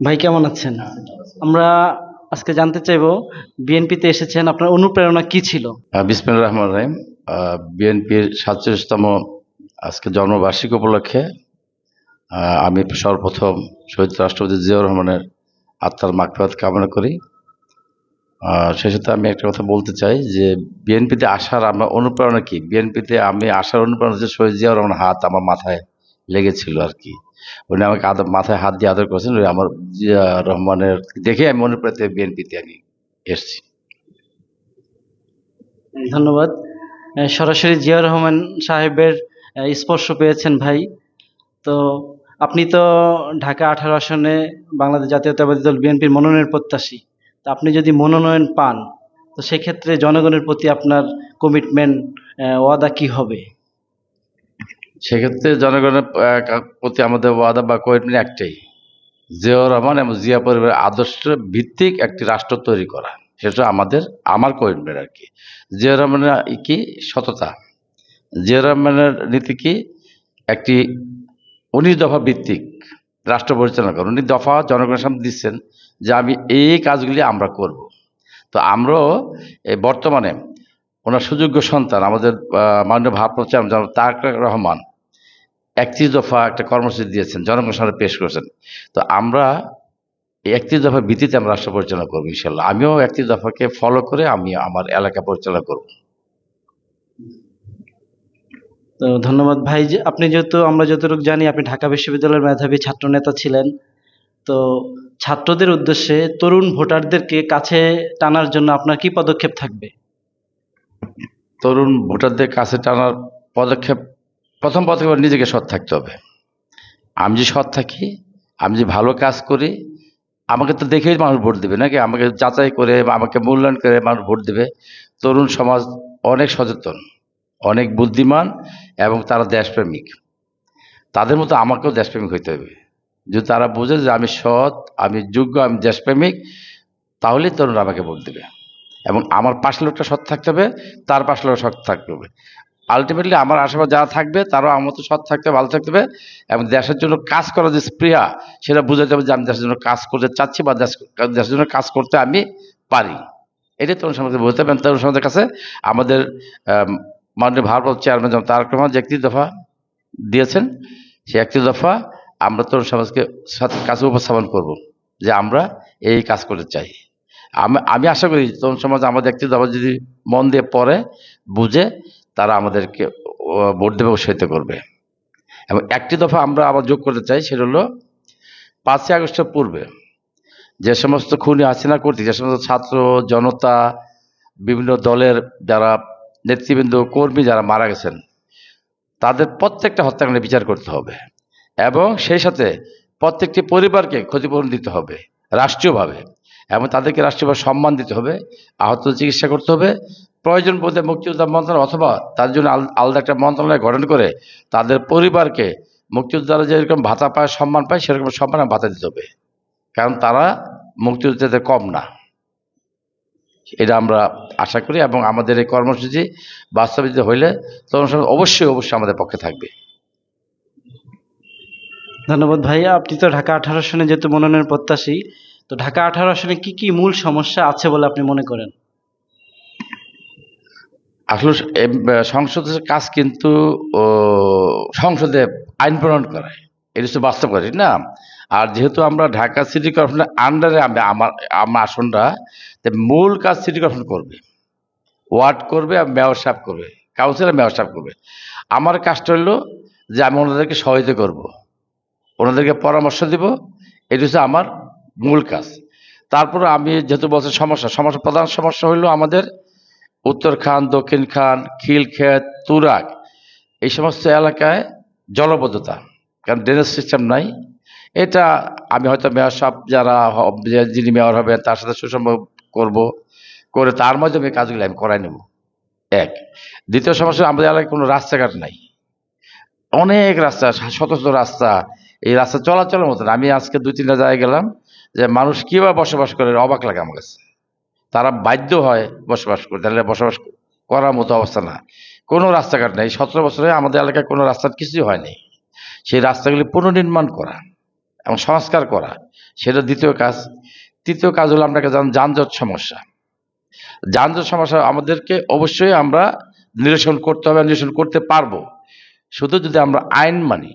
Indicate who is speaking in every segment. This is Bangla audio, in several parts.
Speaker 1: ভাই, কেমন আছেন? আমরা আজকে জানতে চাইব, বিএনপিতে এসেছেন, আপনার অনুপ্রেরণা কি ছিল?
Speaker 2: বিসমিল রহমান রহিম। বিএনপির সাতচল্লিশতম আজকে জন্মবার্ষিকী উপলক্ষে আমি সর্বপ্রথম শহীদ রাষ্ট্রপতি জিয়াউর রহমানের আত্মার মাগফিরাত কামনা করি। সেই সাথে আমি একটা কথা বলতে চাই যে, বিএনপিতে আসার আমার অনুপ্রেরণা কি? বিএনপিতে আমি আসার অনুপ্রেরণা হচ্ছে শহীদ জিয়াউর রহমানের হাত আমার মাথায় লেগেছিল আর কি। উনি আমাকে আদর, মাথায় হাত দিয়ে আদর করেছেন ওই আমার রহমানের, দেখে আমি অনুপ্রাণিত বিএনপিতে আমি এসেছি।
Speaker 1: ধন্যবাদ। সরাসরি জিয়া রহমান সাহেবের স্পর্শ পেয়েছেন ভাই। তো আপনি তো ঢাকা আঠারো আসনে বাংলাদেশ জাতীয়তাবাদী দল বিএনপির মনোনয়ন প্রত্যাশী। তো আপনি যদি মনোনয়ন পান, তো সেক্ষেত্রে জনগণের প্রতি আপনার কমিটমেন্ট ওয়াদা কি হবে?
Speaker 2: সেক্ষেত্রে জনগণের প্রতি আমাদের ওয়াদা বা কমিটমেন্ট একটাই, জিয়াউর রহমান এবং জিয়া পরিবারের আদর্শ ভিত্তিক একটি রাষ্ট্র তৈরি করা। সেটা আমাদের, আমার কমিটমেন্ট আর কি। জিয়াউর রহমানের কি সততা? জিয়াউর রহমানের নীতি কি? একটি উনিশ দফা ভিত্তিক রাষ্ট্র পরিচালনা করেন উনি দফা জনগণের সামনে দিচ্ছেন যে আমি এই কাজগুলি আমরা করব। তো আমরাও বর্তমানে ওনার সুযোগ্য সন্তান, আমাদের মাননীয় ভারপ্রাপ্ত চেয়ারম্যান জনাব রহমান, একত্রিশ দফা একটা কর্মসূচি দিয়েছেন জনগণের পেশ করেছেন। তো আমরা একত্রিশ দফা ভিত্তিতে আমরা রাষ্ট্র পরিচালনা করব, ইনশাল্লাহ। আমিও একত্রিশ দফাকে ফলো করে আমি আমার এলাকা পরিচালনা করব।
Speaker 1: তো ধন্যবাদ ভাই আপনি যেহেতু, আমরা যতটুকু জানি আপনি ঢাকা বিশ্ববিদ্যালয়ের মেধাবী ছাত্র নেতা ছিলেন। তো ছাত্রদের উদ্দেশ্যে তরুণ ভোটারদেরকে কাছে টানার জন্য আপনার কি পদক্ষেপ থাকবে?
Speaker 2: তরুণ ভোটারদের কাছে টানার পদক্ষেপ, প্রথম পদক্ষেপ নিজেকে সৎ থাকতে হবে। আমি যে সৎ থাকি, আমি যে ভালো কাজ করি, আমাকে তো দেখেই মানুষ ভোট দেবে নাকি? আমাকে যাচাই করে, আমাকে মূল্যায়ন করে মানুষ ভোট দেবে। তরুণ সমাজ অনেক সচেতন, অনেক বুদ্ধিমান এবং তারা দেশপ্রেমিক। তাদের মতো আমাকেও দেশপ্রেমিক হইতে হবে। যদি তারা বোঝে যে আমি সৎ, আমি যোগ্য, আমি দেশপ্রেমিক, তাহলেই তরুণ আমাকে ভোট দেবে। এবং আমার পাশের লোকটা সৎ থাকতে হবে তার পাশের লোক সৎ থাকতে হবে। আলটিমেটলি আমার আশেপাশে যারা থাকবে তারাও আমার তো সৎ থাকতে ভালো থাকতে হবে এবং দেশের জন্য কাজ করার যে স্প্রিয়া সেটা বুঝাতে হবে যে আমি দেশের জন্য কাজ করতে চাচ্ছি বা দেশ দেশের জন্য কাজ করতে আমি পারি। এটাই তরুণ সমাজকে বলতে হবে তরুণ সমাজের কাছে আমাদের আম, মাননীয় ভারপ্রাপ্ত চেয়ারম্যান যেমন তারক রহমান যে একটি দফা দিয়েছেন সেই একটি দফা আমরা তরুণ সমাজকে সাথে কাছে উপস্থাপন করব যে আমরা এই কাজ করতে চাই। আমি আমি আশা করি তরুণ সমাজ আমাদের একটি দফা যদি মন দিয়ে পড়ে, বুঝে, তারা আমাদেরকে ভোট দেবে, উৎসাহিত করবে। এবং একটি দফা আমরা আবার যোগ করতে চাই, সেটা হলো পাঁচই আগস্টের পূর্বে যে সমস্ত খুনি হাসিনা কর্তৃক, যে সমস্ত ছাত্র জনতা, বিভিন্ন দলের যারা নেতৃবৃন্দ, কর্মী যারা মারা গেছেন, তাদের প্রত্যেকটা হত্যাকাণ্ডে বিচার করতে হবে। এবং সেই সাথে প্রত্যেকটি পরিবারকে ক্ষতিপূরণ দিতে হবে, রাষ্ট্রীয়ভাবে। এবং তাদেরকে রাষ্ট্রীয়ভাবে সম্মান দিতে হবে, আহত চিকিৎসা করতে হবে। প্রয়োজন বোধে মুক্তিযোদ্ধা মন্ত্রণালয় অথবা তার জন্য আল- আলাদা একটা মন্ত্রণালয় গঠন করে তাদের পরিবারকে মুক্তিযোদ্ধারা যেরকম ভাতা পায়, সম্মান পায়, সেরকম সম্মান ভাতা দিতে হবে। কারণ তারা মুক্তিযোদ্ধাদের কম না। এটা আমরা আশা করি এবং আমাদের এই কর্মসূচি বাস্তবিত হইলে তরুণ সমাজ অবশ্যই অবশ্যই আমাদের পক্ষে থাকবে।
Speaker 1: ধন্যবাদ ভাইয়া। আপনি তো ঢাকা আঠারো সনে যেহেতু মনোনয়ন প্রত্যাশী তো ঢাকা আঠারো আসনে কি কি মূল সমস্যা আছে বলে আপনি মনে করেন?
Speaker 2: আসলে সংসদের কাজ কিন্তু সংসদে আইন প্রণয়ন করায়। এটা হচ্ছে বাস্তব কাজ না? আর যেহেতু আমরা ঢাকা সিটি কর্পোরেশনের আন্ডারে আমি আমার আমার আসনটা, তো মূল কাজ সিটি কর্পোরেশন করবে। ওয়ার্ড করবে আর মেয়র সাহেব করবে কাউন্সিলর মেয়র সাহেব করবে। আমার কাজটা হলো যে আমি ওনাদেরকে সহায়তা করব। ওনাদেরকে পরামর্শ দিব। এটা হচ্ছে আমার মূল কাজ। তারপরে আমি যেহেতু বলছি সমস্যা সমস্যা, প্রধান সমস্যা হলো আমাদের উত্তর খান, দক্ষিণ খান, খিলক্ষেত, তুরাগ, এই সমস্ত এলাকায় জলবদ্ধতা, কারণ ড্রেনেজ সিস্টেম নাই। এটা আমি হয়তো মেয়র সাহেব যারা যিনি মেয়র হবেন তার সাথে সুসম্ভব করব, করে তার মাধ্যমে কাজগুলো আমি করাই নেব। এক। দ্বিতীয় সমস্যা, আমাদের এলাকায় কোনো রাস্তাঘাট নাই। অনেক রাস্তা শত শত রাস্তা। এই রাস্তা চলাচলের মতন। আমি আজকে দুই তিনটা জায়গায় গেলাম। যে মানুষ কীভাবে বসবাস করে অবাক লাগে আমার কাছে। তারা বাধ্য হয় বসবাস করে, তাহলে বসবাস করার মতো অবস্থা না। কোনো রাস্তাঘাট নেই। সতেরো বছরে আমাদের এলাকায় কোনো রাস্তার কিছুই হয়নি। সেই রাস্তাগুলি পুনর্নির্মাণ করা এবং সংস্কার করা, সেটা দ্বিতীয় কাজ। তৃতীয় কাজ হলো আপনাকে জান যানজট সমস্যা। যানজট সমস্যা আমাদেরকে অবশ্যই আমরা নিরসন করতে হবে, নিরসন করতে পারব। শুধু যদি আমরা আইন মানি,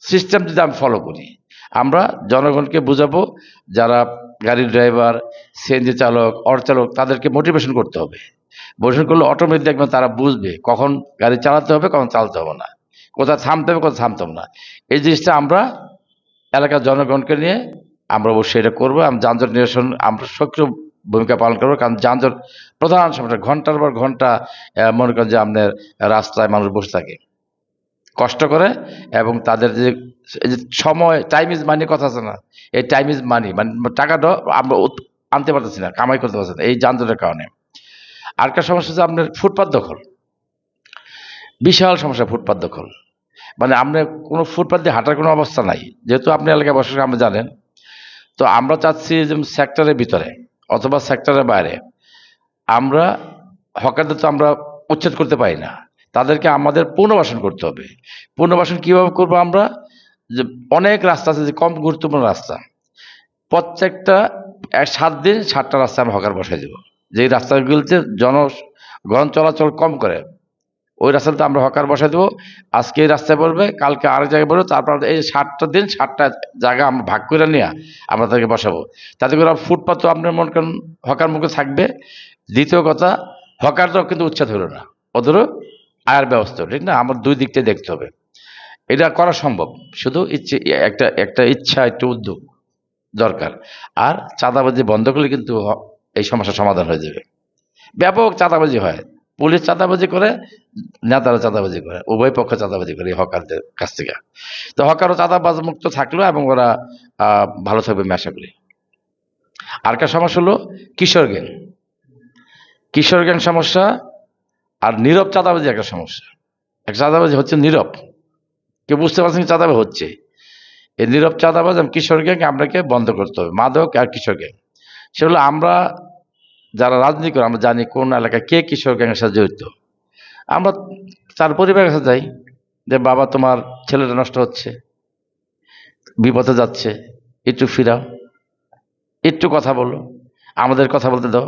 Speaker 2: সিস্টেম যদি আমি ফলো করি আমরা জনগণকে বুঝাবো, যারা গাড়ির ড্রাইভার সিএনজি চালক, অটো চালক, তাদেরকে মোটিভেশন করতে হবে। মোটিভেশন করলে অটোমেটিক দেখবেন তারা বুঝবে কখন গাড়ি চালাতে হবে, কখন চালাতে হবে না। কোথায় থামতে হবে, কোথায় থামতে হবে না। এই জিনিসটা আমরা এলাকার জনগণকে নিয়ে আমরা অবশ্যই এটা করব। আমি যানজট নিরসন, আমরা সক্রিয় ভূমিকা পালন করব, কারণ যানজট প্রধান সমস্যা, ঘণ্টার পর ঘণ্টা মনে করেন যে আপনার রাস্তায় মানুষ বসে থাকে। কষ্ট করে এবং তাদের যে সময় টাইম ইজ মানি কথা আছে না? এই টাইম ইজ মানি মানে টাকাটা আমরা আনতে পারতেছি না, কামাই করতে পারছি না, এই যানজটের কারণে। আরেকটা সমস্যা হচ্ছে আপনার ফুটপাত দখল। বিশাল সমস্যা ফুটপাত দখল। মানে আমরা কোনো ফুটপাত দিয়ে হাঁটার কোনো অবস্থা নাই। যেহেতু আপনি এলাকায় বসে আমরা জানেন, তো আমরা চাচ্ছি যে সেক্টরের ভিতরে অথবা সেক্টরের বাইরে আমরা হকারদের তো আমরা উচ্ছেদ করতে পারি না। তাদেরকে আমাদের পুনর্বাসন করতে হবে। পুনর্বাসন কীভাবে করব আমরা? যে অনেক রাস্তা আছে যে কম গুরুত্বপূর্ণ রাস্তা। প্রত্যেকটা সাত দিন সাতটা রাস্তা আমরা হকার বসাই দেবো। যেই রাস্তাগুলিতে জনগণ চলাচল কম করে, ওই রাস্তাতে আমরা হকার বসাই দেবো। আজকে এই রাস্তায় পড়বে কালকে আরেক জায়গায় পড়বে তারপর এই সাতটা দিন সাতটা জায়গা আমরা ভাগ করে নিয়ে আমরা তাদেরকে বসাবো। তাতে করে ফুটপাত তো আপনার মনে করেন হকার মুখে থাকবে। দ্বিতীয় কথা হকারটাও কিন্তু উচ্ছেদ হলো না। ওদেরও আয়ের ব্যবস্থা, ঠিক না? আমার দুই দিকটাই দেখতে হবে। এটা করা সম্ভব। শুধু ইচ্ছে, একটা একটা ইচ্ছা, একটু উদ্যোগ দরকার। আর চাঁদাবাজি বন্ধ করলে কিন্তু এই সমস্যার সমাধান হয়ে যাবে। ব্যাপক চাঁদাবাজি হয়। পুলিশ চাঁদাবাজি করে, নেতারা চাঁদাবাজি করে, উভয় পক্ষ চাঁদাবাজি করে হকারদের কাছ থেকে। তো হকারও চাঁদাবাজ মুক্ত থাকল এবং ওরা ভালো থাকবে আমি আশা করি। আর একটা সমস্যা হলো কিশোর গ্যাং। কিশোর গ্যাং সমস্যা আর নীরব চাঁদাবাজি একটা সমস্যা। এক চাঁদাবাজি হচ্ছে নীরব। কেউ বুঝতে পারছেন চাঁদাবাজি হচ্ছে? এই নীরব চাঁদাবাজ এবং কিশোর গ্যাং আপনাকে বন্ধ করতে হবে, মাদক আর কিশোর গ্যাং। সেগুলো আমরা যারা রাজনীতি করে, আমরা জানি কোন এলাকায় কে কিশোর গ্যাংয়ের সাথে জড়িত। আমরা তার পরিবারের কাছে যাই, যে বাবা তোমার ছেলেটা নষ্ট হচ্ছে, বিপদে যাচ্ছে, একটু ফিরাও, একটু কথা বলো। আমাদের কথা বলতে দাও।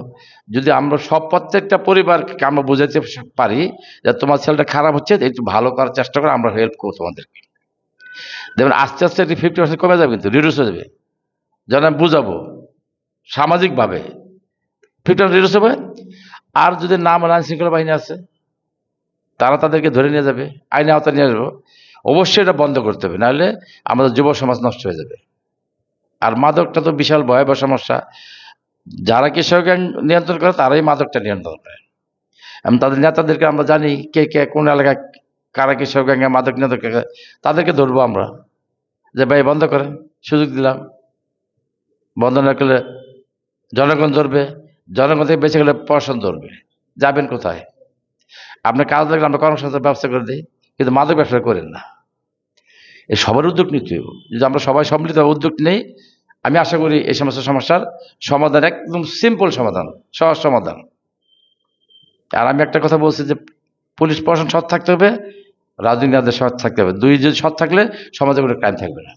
Speaker 2: যদি আমরা সব প্রত্যেকটা পরিবারকে আমরা বোঝাতে পারি যে তোমার ছেলেটা খারাপ হচ্ছে একটু ভালো করার চেষ্টা করে, আমরা হেল্প করব তোমাদেরকে। দেখবেন আস্তে আস্তে একটি ফিফটি পার্সেন্ট কমে যাবে কিন্তু রিডিউস হয়ে যাবে। যেন আমি বুঝাবো সামাজিকভাবে ফিফটি পার্সেন্ট রিডিউস হবে। আর যদি নাম আইন শৃঙ্খলা বাহিনী আছে, তারা তাদেরকে ধরে নিয়ে যাবে আইনে আওতায় নিয়ে আসব। অবশ্যই এটা বন্ধ করতে হবে, নাহলে আমাদের যুব সমাজ নষ্ট হয়ে যাবে। আর মাদকটা তো বিশাল ভয়াবহ সমস্যা। যারা কৃষক নিয়ন্ত্রণ করে, তারাই মাদকটা নিয়ন্ত্রণ করে। এবং তাদের নেতাদেরকে আমরা জানি কে কে, কোন এলাকায় কারা কৃষক গ্যাংয়ে মাদক নিয়ন্ত্রণ করে, তাদেরকে ধরবো আমরা। যে ভাই, বন্ধ করেন, সুযোগ দিলাম। বন্ধ না করলে জনগণ ধরবে, জনগণ থেকে বেঁচে গেলে প্রশাসন ধরবে। যাবেন কোথায়? আপনার কাজ লাগলে আমরা কর্মসংস্থান ব্যবস্থা করে দিই, কিন্তু মাদক ব্যবসা করেন না। এ সবার উদ্যোগ নিতে হবে যদি আমরা সবাই সম্মিলিত উদ্যোগ নেই আমি আশা করি এই সমস্ত সমস্যার সমাধান একদম সিম্পল সমাধান, সহজ সমাধান। আর আমি একটা কথা বলছি যে, পুলিশ প্রশাসন সৎ থাকতে হবে রাজনীতিদের সৎ থাকতে হবে। দুই যদি সৎ থাকলে সমাজে কোনো ক্রাইম থাকবে না।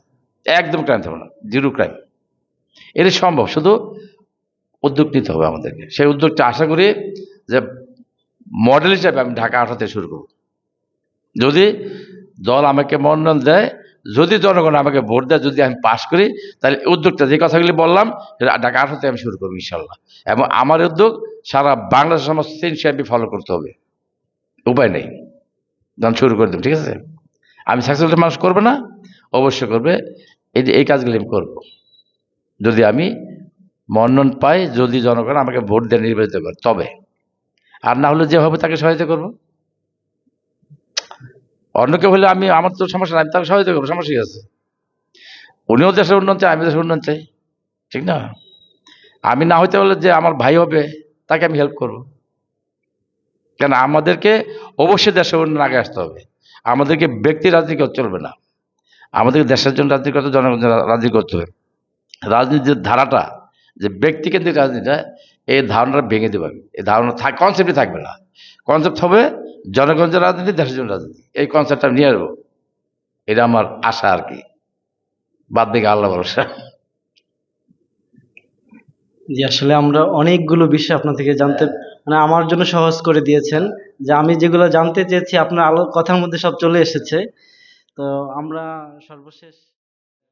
Speaker 2: একদম ক্রাইম থাকবে না জিরো ক্রাইম এটা সম্ভব, শুধু উদ্যোগ নিতে হবে আমাদেরকে। সেই উদ্যোগটা আশা করি যে মডেল হিসাবে আমি ঢাকা আঠাতে শুরু করব। যদি দল আমাকে মনোনয়ন দেয় যদি জনগণ আমাকে ভোট দেয়, যদি আমি পাশ করি, তাহলে উদ্যোগটা যে কথাগুলি বললাম ঢাকা আঠাতে আমি শুরু করব ইনশাল্লাহ। এবং আমার উদ্যোগ, সারা বাংলাদেশের সমস্ত হিসাবে ফলো করতে হবে। উপায় নেই। যখন শুরু করে দেব, ঠিক আছে? আমি সাকসেসফুল মানুষ করবে না, অবশ্যই করবে। এই যে, এই কাজগুলি আমি করব। যদি আমি মনোনয়ন পাই, যদি জনগণ আমাকে ভোট দিয়ে, নির্বাচিত করে, তবে। আর না হলে যেভাবে তাকে সহায়তা করব। অন্য কেউ হলে আমি, আমার তো সমস্যা নাই, আমি তাকে সহায়তা করব, সমস্যা আছে? উনিও দেশের উন্নয়ন চাই আমি দেশের উন্নয়ন চাই, ঠিক না? আমি না হইতে হলে যে আমার ভাই হবে, তাকে আমি হেল্প করব। কেন, আমাদেরকে অবশ্যই দেশের উন্নয়ন আগে আসতে হবে। আমাদেরকে ব্যক্তি রাজনীতি করতে চলবে না। আমাদেরকে দেশের জন্য রাজনীতি করতে জনগণের জন্য রাজনীতি করতে হবে। রাজনীতির ধারাটা, যে ব্যক্তিকেন্দ্রিক রাজনীতিটা, এই ধারণাটা ভেঙে দেবে। এই ধারণা কনসেপ্টই থাকবে না। কনসেপ্ট হবে জনগণের রাজনীতি, দেশের জন্য রাজনীতি। এই কনসেপ্টটা নিয়ে আসব এটা আমার আশা আর কি। বাদ দিকে আল্লাহ ভরসা।
Speaker 1: জি, আসলে আমরা অনেকগুলো বিষয় আপনার থেকে জানতে মানে আমার জন্য সহজ করে দিয়েছেন যে আমি যেগুলো জানতে চেয়েছি, আপনার আলো, কথার মধ্যে সব চলে এসেছে। তো আমরা সর্বশেষ